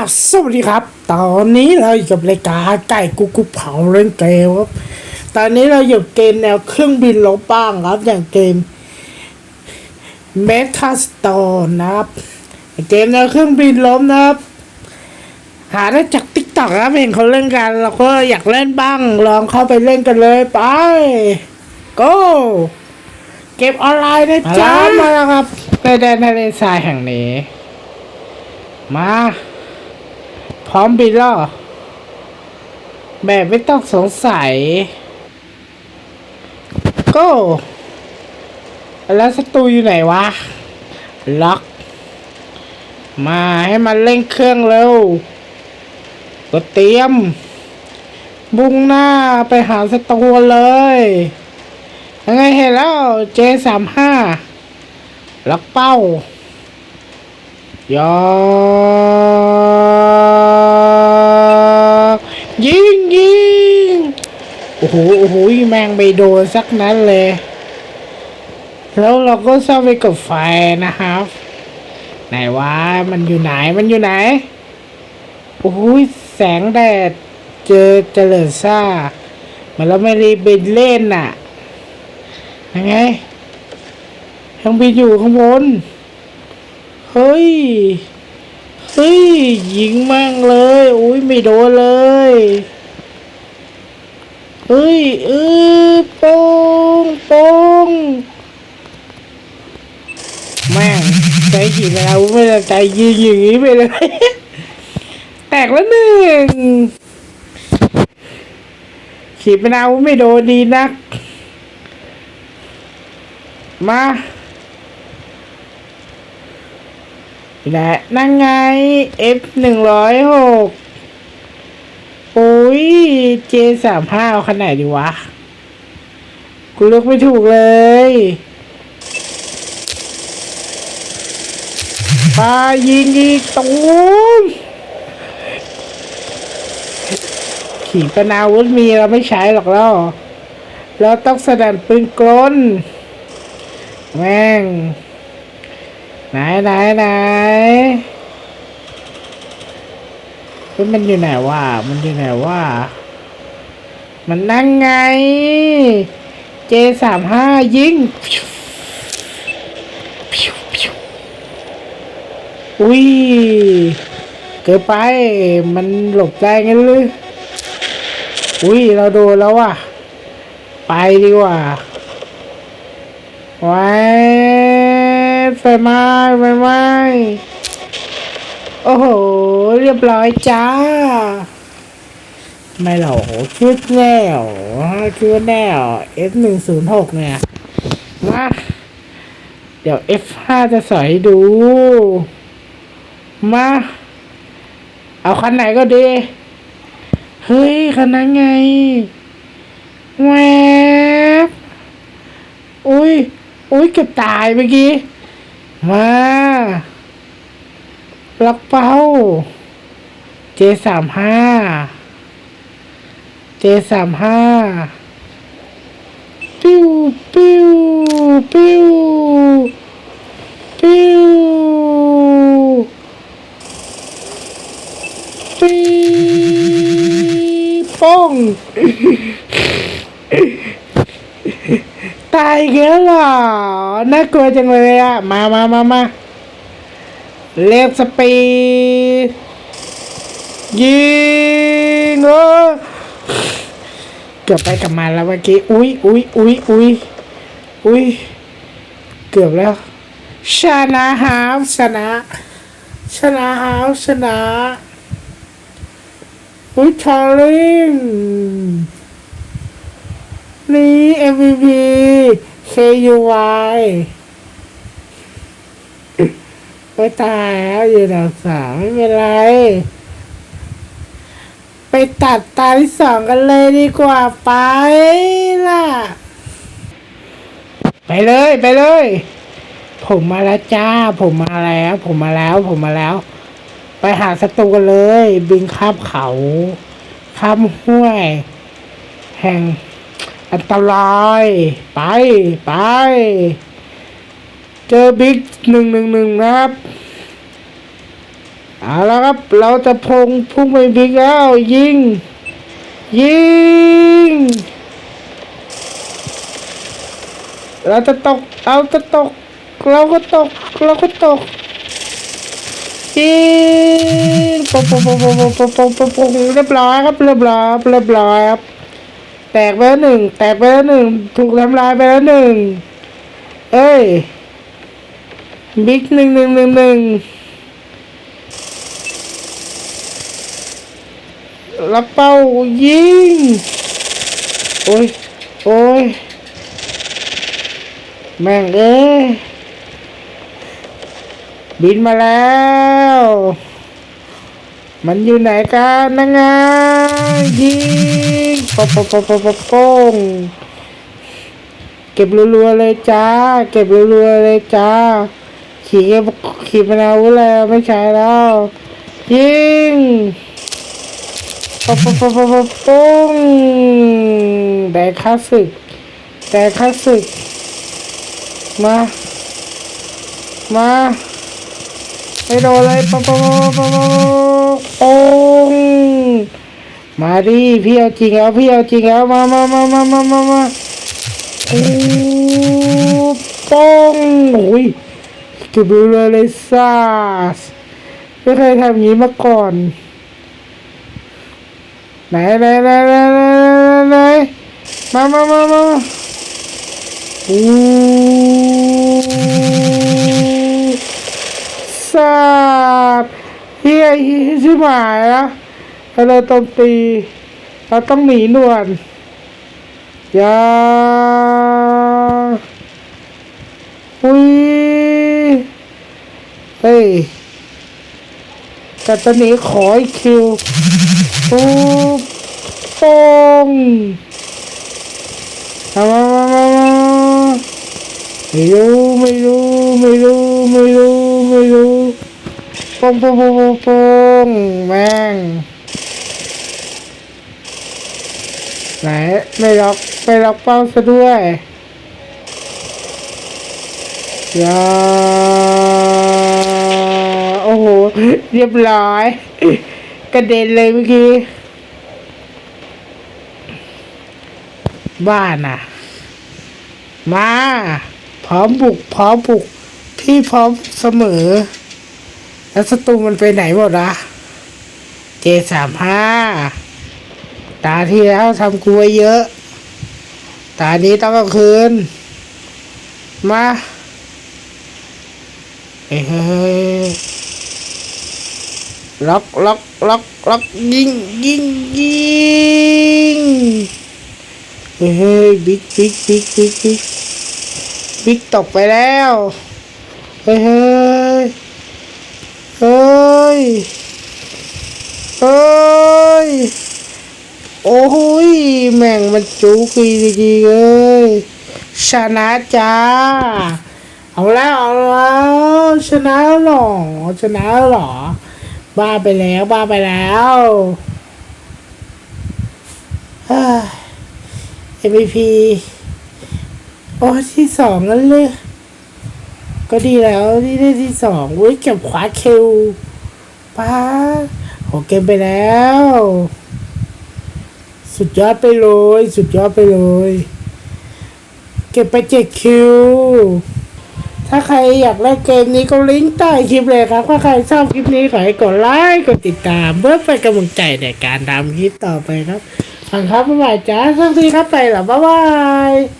กราบสวัสดีครับ ตอนนี้เราอยู่กับรายการไก่กุ๊กกุ๊กเผาเล่นเกมครับ ตอนนี้เราอยู่เกมแนวเครื่องบินลบบ้างครับ อย่างเกม m e t a s t o r e นะครับ เกมแนวเครื่องบินล้มนะครับ หาได้จากติ๊กต็อกครับเห็นเขาเล่นกัน เราก็อยากเล่นบ้าง ลองเข้าไปเล่นกันเลยไป go เกมออนไลน์นะจ๊ะมาแล้วครับในแดนทะเลทรายแห่งนี้ มา พร้อมบินแล้วเหรอแบบไม่ต้องสงสัยก็แล้วศัตรูอยู่ไหนวะ ล็อก มาให้มันเร่งเครื่องเร็ว ก็เตรียม บุ้งหน้าไปหาศัตรูเลยยังไงเห็นแล้วเจสามห้าล็อกเป้ายอ ยิงยิงโอ้โหโอ้โหแมงไปโดนสักนั้นเลย แล้วเราก็เข้าไปกับไฟนะครับ ไหนวะมันอยู่ไหนมันอยู่ไหนโอ้ยแสงแดดเจอเจริญซ่าเหมันเราไม่ได้บินเล่นน่ะยังไงยังบินอยู่ข้างบนเฮ้ย เฮ้ยยิงมั่งเลย อุ้ยไม่โดนเลยเฮ้ยเออป้งป้งแม่งใจขีดแล้วไม่ได้ใจยิงอย่างนี้ไปเลย แตกแล้วหนึ่งขีดเป็นอาวไม่โดนดีนัก มา และนั่งไง F หนึ่งร้อยหกโอ้ย J สามห้าเอาขนาดดีวะ กูเลือกไม่ถูกเลย ปายิงอีกตูมขี่ปนาวุธมีเราไม่ใช้หรอกแล้วเราต้องแสดงปืนกลนแม่ง ไหนไหนไหนมันอยู่ไหนวะมันอยู่ไหนวะมันนั่งไง เจสามห้ายิงอุ้ย เกิดไป มันหลบได้งั้นหรืออุ้ย เราโดนแล้วว่ะ ไปดีกว่าไว้ ไฟไหม้ไฟไหม้โอ้โห เรียบร้อยจ้า ไม่หรอกชุดแนวชุดแนว F หนึ่งศูนย์หกเนี่ยมาเดี๋ยว F ห้าจะสอยให้ดู มา เอาคันไหนก็ดี เฮ้ย คันนั้นไง แวบอุ้ย อุ้ยเกือบตายเมื่อกี้ มาล็อกเป้าเจสามห้าเจสามห้าปิ้วปิ้วปิ้วปิ้วปีป้อง ตายอีกแล้วเหรอ น่ากลัวจังเลยอะมามามามาเลฟสปีดยิงเออเกือบไปกลับมันแล้วเมื่อกี้ อุ้ยอุ้ยอุ้ยอุ้ยอุ้ยเกือบแล้ว ชนะฮาฟชนะ ชนะฮาฟชนะอุ้ยชาลิงนี่ MVP KUY ไปตายแล้วอยู่ดาวสามไม่เป็นไร ไปตัดตาที่สองกันเลยดีกว่าไปล่ะ ไปเลยไปเลย ผมมาแล้วจ้า ผมมาแล้ว ผมมาแล้ว ผมมาแล้ว ไปหาศัตรูกันเลย บินข้ามเขา ข้ามห้วย แห่ง อันตราย ไปไป เจอบิ๊กหนึ่งหนึ่งหนึ่งนะครับเอาละครับ เราจะพงพุ่งไปบิ๊กแล้ว ยิง ยิง เราจะตก เราจะตก เราก็ตก เราก็ตกยิงปงปงปงปงปงปงปงเรียบร้อยครับเรียบร้อยเรียบร้อยครับ แตกไปแล้วหนึ่งแตกไปแล้วหนึ่งถูกทำลายไปแล้วหนึ่งเอ้ยบิ๊กหนึ่งหนึ่งหนึ่งหนึ่งรับเป้ายิง โอ้ย โอ้ย แม่งเอ้ยบินมาแล้ว มันอยู่ไหนกันนะงายิง ปปปปปป้งเก็บรัวๆเลยจ้า เก็บรัวๆเลยจ้า ขี่เก็บขี่มะนาวแล้วไม่ใช่แล้วยิงปปปปปปงแต่ข้าศึก แต่ข้าศึก มา มาไม่โดนเลยปะปะปะปะปะปะปุ้ง มาดิพี่เอาจริงแล้วพี่เอาจริงแล้วมามามามามามามาโอ้ปุ้งโอ้ยเกือบเลยเลซ่าไม่เคยทำอย่างนี้มาก่อน ไหนไหนไหนไหนไหนไหนมามามามาอู้สาเฮียเฮียชิบหายแล้ว เราต้องตี เราต้องหนีนวดอย่าอุ้ยเฮ้ยแต่ตอนนี้ขออีกคิวปุ๊บปงมามามามาไม่รู้ไม่รู้ไม่รู้ไม่รู้ไม่รู้ปงปงปงปงปงแม่ง ไหนไม่ล็อกไม่ล็อกเป้าซะด้วยอย่าโอ้โห เรียบร้อย กระเด็นเลยเมื่อกี้ บ้านอะ มา พร้อมบุก พร้อมบุก พี่พร้อมเสมอ แล้วศัตรูมันไปไหนหมดอะเจสามห้า ตาที่แล้วทำกูไว้เยอะ ตานี้ต้องเอาคืน มาเฮ้ยล็อกล็อกล็อกล็อกยิงยิงยิงเฮ้ยบิ๊กบิ๊กบิ๊กบิ๊กบิ๊กบิ๊กตกไปแล้วเฮ้ยเฮ้ยเฮ้ยเฮ้ย โอ้โหยแม่งมันจูกีดีๆเลยชนะจ้า เอาแล้วเอาแล้วชนะหรอชนะหรอ บ้าไปแล้วบ้าไปแล้วเฮ้ย MVP โอ้ที่สองนั่นเลย ก็ดีแล้วที่ได้ที่สองเว้ยเก็บขวาคิวป้าโหเกมไปแล้ว สุดยอดไปเลย สุดยอดไปเลย เก็บไปเจ็ดคิว ถ้าใครอยากเล่นเกมนี้ก็ลิงก์ใต้คลิปเลยครับ ถ้าใครชอบคลิปนี้ขอให้กดไลค์กดติดตามเพื่อเป็นกำลังใจในการทำคลิปต่อไปครับฟังครับบ๊ายบายจ้าสวัสดีครับไปแล้วบ๊ายบาย